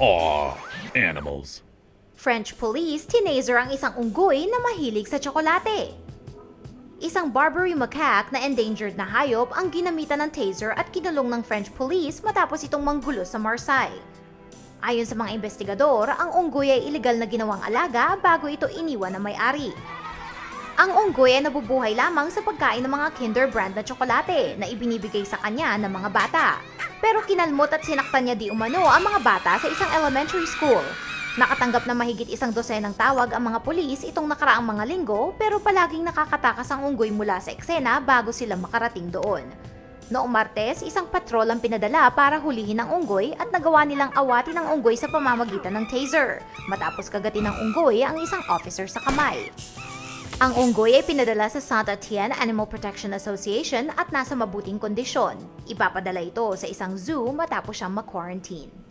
Aw, animals. French police tinaser ang isang unggoy na mahilig sa tsokolate. Isang Barbary macaque na endangered na hayop ang ginamitan ng taser at kinulong ng French police matapos itong manggulo sa Marseille. Ayon sa mga investigador, ang unggoy ay iligal na ginawang alaga bago ito iniwan ng may-ari. Ang unggoy ay nabubuhay lamang sa pagkain ng mga Kinder brand na tsokolate na ibinibigay sa kanya ng mga bata. Pero kinalmot at sinaktan niya di umano ang mga bata sa isang elementary school. Nakatanggap na mahigit isang dosenang tawag ang mga pulis itong nakaraang mga linggo pero palaging nakakatakas ang unggoy mula sa eksena bago sila makarating doon. Noong Martes, isang patrol ang pinadala para hulihin ang unggoy at nagawa nilang awatin ang unggoy sa pamamagitan ng taser matapos kagatin ng unggoy ang isang officer sa kamay. Ang unggoy ay pinadala sa Saint Etienne Animal Protection Association at nasa mabuting kondisyon. Ipapadala ito sa isang zoo matapos siyang ma-quarantine.